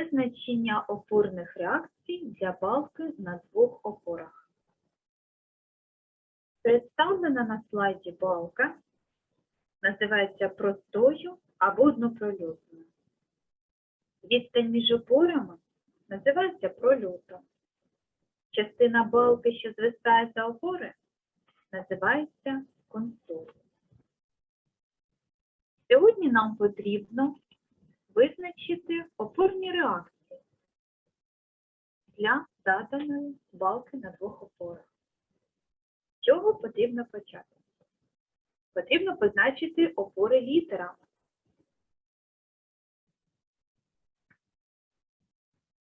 Визначення опорних реакцій для балки на двох опорах. Представлена на слайді балка називається простою або однопрольотною. Відстань між опорами називається прольотом. Частина балки, що звисає за опори, називається консоль. Сьогодні нам потрібно визначити опорні реакції для заданої балки на двох опорах. З чого потрібно почати? Потрібно позначити опори літерами.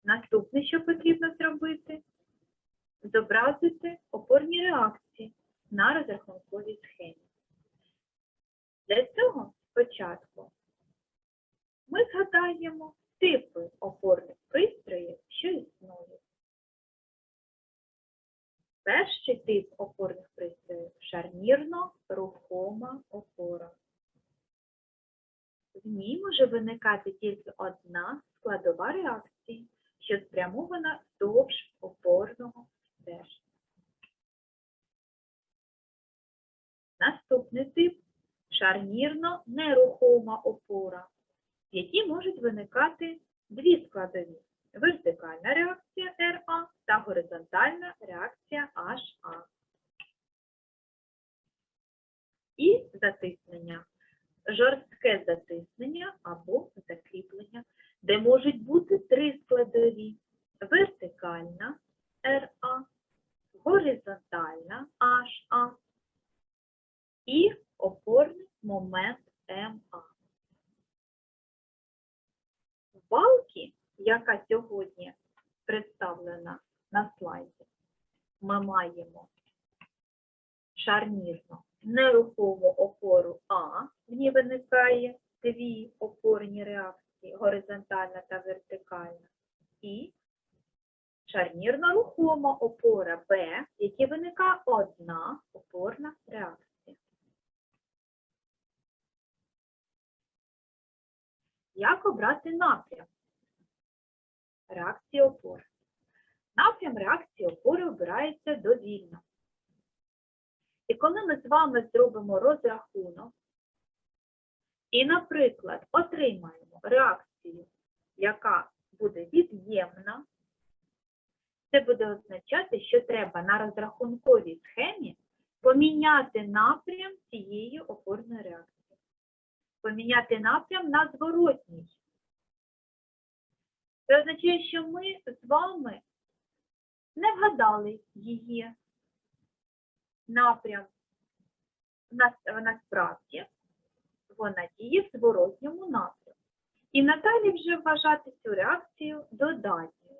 Наступне, що потрібно зробити, зобразити опорні реакції на розрахунковій схемі. Для цього спочатку ми згадаємо типи опорних пристроїв, що існують. Перший тип опорних пристроїв шарнірно-рухома опора. В ній може виникати тільки одна складова реакція, що спрямована вздовж опорного стежка. Наступний тип шарнірно-нерухома опора, в якій можуть виникати дві складові вертикальна реакція РА та горизонтальна реакція HA. І затиснення. Жорстке затиснення або закріплення, де можуть бути три складові вертикальна РА, горизонтальна HA і опорний момент МА. В балки, яка сьогодні представлена на слайді, ми маємо шарнірну нерухому опору А, в ній виникає дві опорні реакції, горизонтальна та вертикальна, і шарнірно рухома опора Б, в якій виникає одна опорна реакція. Як обрати напрям реакції опори? Напрям реакції опори обирається довільно. І коли ми з вами зробимо розрахунок і, наприклад, отримаємо реакцію, яка буде від'ємна, це буде означати, що треба на розрахунковій схемі поміняти напрям цієї опорної реакції поміняти напрям на зворотній. Це означає, що ми з вами не вгадали її напрям. Насправді вона діє в зворотньому напрямку. І надалі вже вважати цю реакцію додатньою.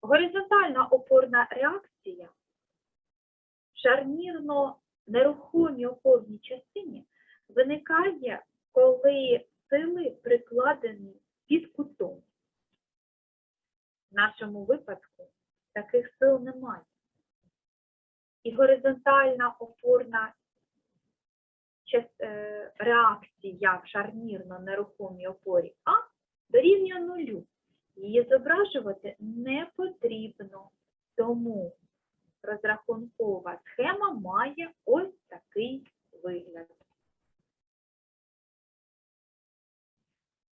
Горизонтальна опорна реакція в шарнірно нерухомій опорній частині виникає, коли сили прикладені під кутом. В нашому випадку таких сил немає. І горизонтальна опорна е, реакція в шарнірно-нерухомій опорі А дорівнює нулю. Її зображувати не потрібно, тому розрахункова схема має ось такий вигляд.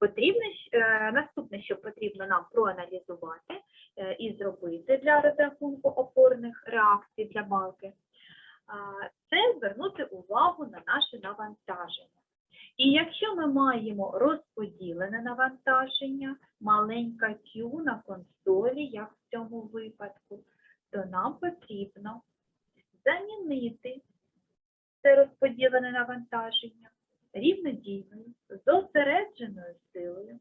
Потрібно, е, наступне, що потрібно нам проаналізувати е, і зробити для розрахунку опорних реакцій для балки, це звернути увагу на наше навантаження. І якщо ми маємо розподілене навантаження, маленька Q на консолі, як в цьому випадку, то нам потрібно замінити це розподілене навантаження рівнодійною зосередженою силою,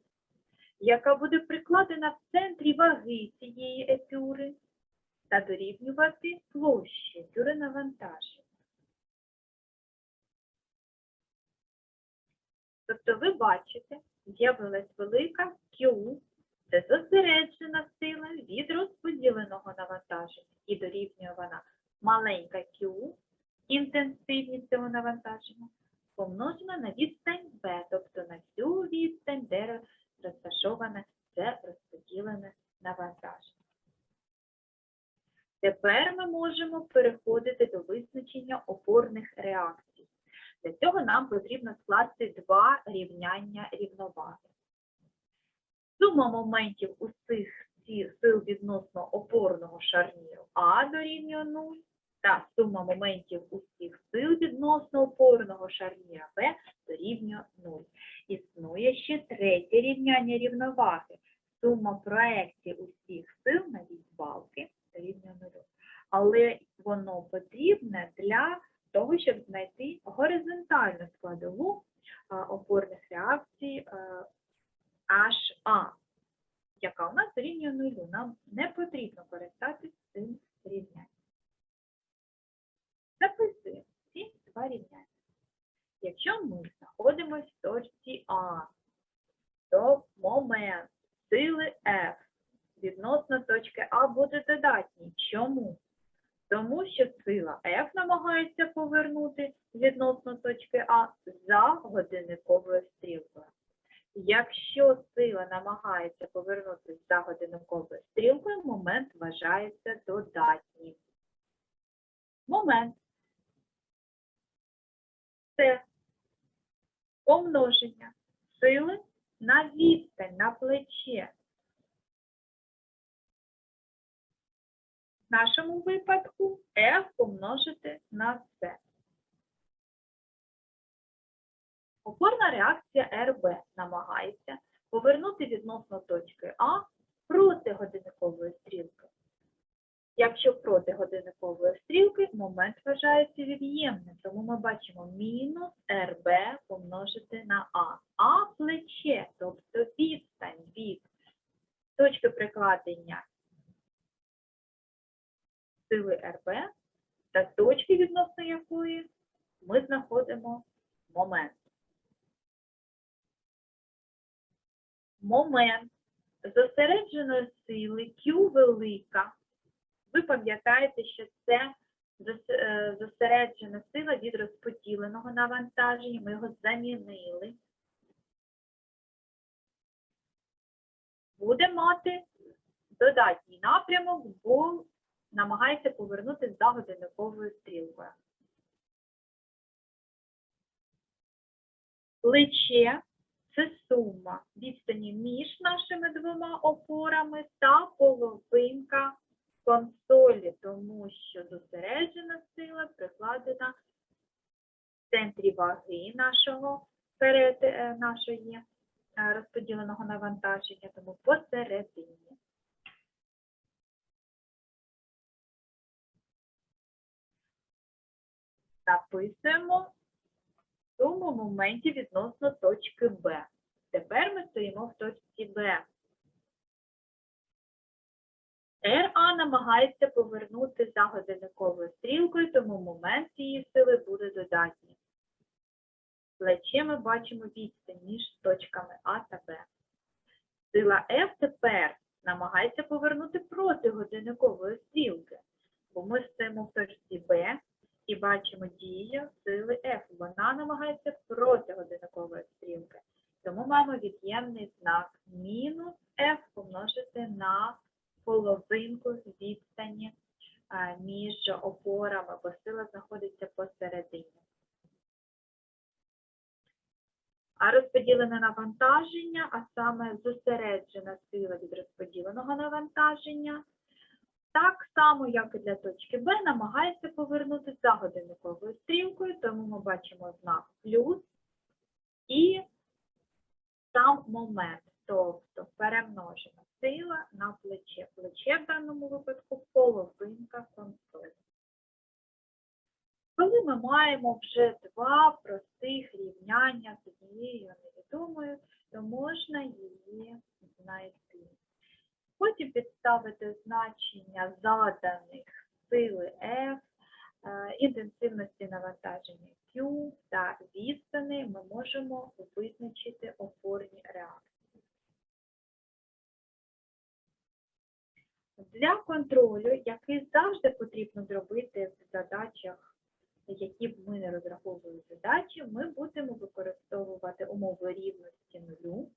яка буде прикладена в центрі ваги цієї епюри та дорівнювати площі епюри навантаження. Тобто ви бачите, з'явилась велика Q, це зосереджена сила від розподіленого навантаження. І дорівнює вона маленька Q, інтенсивність цього навантаження, помножено на відстань b, тобто на всю відстань, де розташоване це розподілене навантаження. Тепер ми можемо переходити до визначення опорних реакцій. Для цього нам потрібно скласти два рівняння рівноваги. Сума моментів усіх сил відносно опорного шарніру А дорівнює 0 та сума моментів усіх сил відносно опорного шарніра Б дорівнює 0. Існує ще третє рівняння рівноваги. Сума проекцій усіх сил на вісь балки дорівнює 0. Але воно потрібне для того, щоб знайти горизонтальну складову опорних реакцій е, HA, яка у нас дорівнює нулю. Нам не потрібно користатися цим рівнянням. Записуємо ці два рівняння. Якщо ми знаходимося в точці А, то момент сили F відносно точки А буде додатній. Чому? Тому що сила F намагається повернути відносно точки А за годинниковою стрілкою. Якщо сила намагається повернутися за годинниковою стрілкою, момент вважається додатнім. Момент це помноження сили на відстань, на плече. В нашому випадку F помножити на C. Опорна реакція РБ намагається повернути відносно точки А проти годинникової стрілки. Якщо проти годинникової момент вважається від'ємним, тому ми бачимо мінус РБ помножити на А. А плече, тобто відстань від точки прикладення сили РБ та точки, відносно якої ми знаходимо момент. Момент зосередженої сили Q велика. Ви пам'ятаєте, що це зосереджена сила від розподіленого навантаження. Ми його замінили. Буде мати додатній напрямок, бо намагається повернути за годинниковою стрілкою. Плече це сума відстані між нашими двома опорами та половинка консолі, тому що зосереджена сила прикладена в центрі ваги нашого перед е, нашої е, розподіленого навантаження, тому посередині. Записуємо суму моментів відносно точки Б. Тепер ми стоїмо в точці Б. РА намагається повернути за годинниковою стрілкою, тому момент цієї сили буде додатній. Плече ми бачимо відстань між точками А та Б. Сила F тепер намагається повернути проти годинникової стрілки, бо ми стоїмо в точці Б і бачимо дію сили F. Вона намагається проти годинникової стрілки. Тому маємо від'ємний знак мінус F помножити на половинку відстані між опорами, бо сила знаходиться посередині. А розподілене навантаження, а саме зосереджена сила від розподіленого навантаження, так само, як і для точки Б, намагається повернути за годинниковою стрілкою, тому ми бачимо знак плюс і сам момент, тобто перемножена сила на плече. Плече в даному випадку половинка консолі. Коли ми маємо вже два простих рівняння з однією невідомою, то можна її знайти. Потім підставити значення заданих сили F, е, інтенсивності навантаження Q та відстани ми можемо визначити опорні реакції. Для контролю, який завжди потрібно зробити в задачах які б ми не розраховували задачі, ми будемо використовувати умови рівності нулю.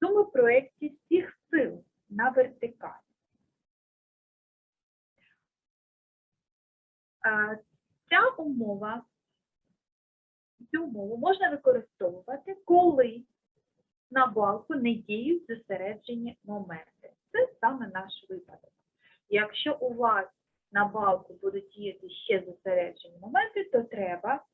Суми проєкції всіх сил на вертикаль. Е, Ця умова, цю умову можна використовувати, коли на балку не діють зосереджені моменти. Це саме наш випадок. Якщо у вас на балку будуть діяти ще зосереджені моменти, то треба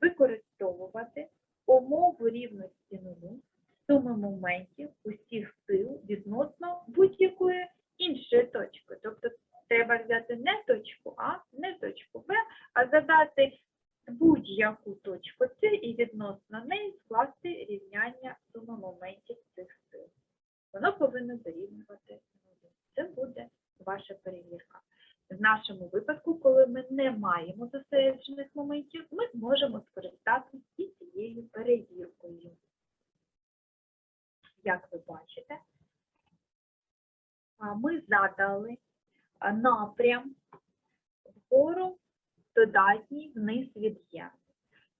використовувати умову рівності нулю суми моментів усіх сил відносно будь-якої іншої точки. Тобто треба взяти не точку А, не точку Б, а задати будь-яку точку С і відносно неї скласти рівняння суми моментів цих сил. Воно повинно дорівнювати нулю. Це буде ваша перевірка. В нашому випадку, коли ми не маємо зосереджених моментів, ми можемо скористатися і цією перевіркою. Як ви бачите, ми задали напрям вгору додатній вниз від Є.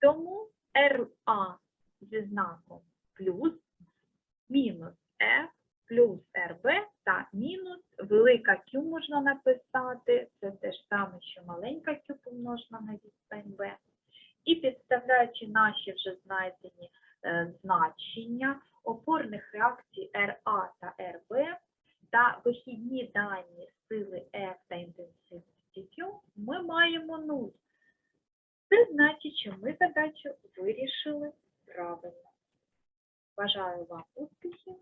Тому RA зі знаком плюс, мінус F, плюс RB та мінус велика Q можна написати, це те ж саме, що маленька Q помножена на відстань B. І підставляючи наші вже знайдені е, значення опорних реакцій RA та RB та вихідні дані сили F та інтенсивності Q, ми маємо 0. Це значить, що ми задачу вирішили правильно. Бажаю вам успіхів.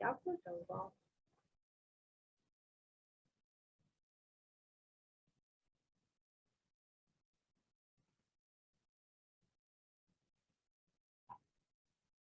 Дякую за увагу.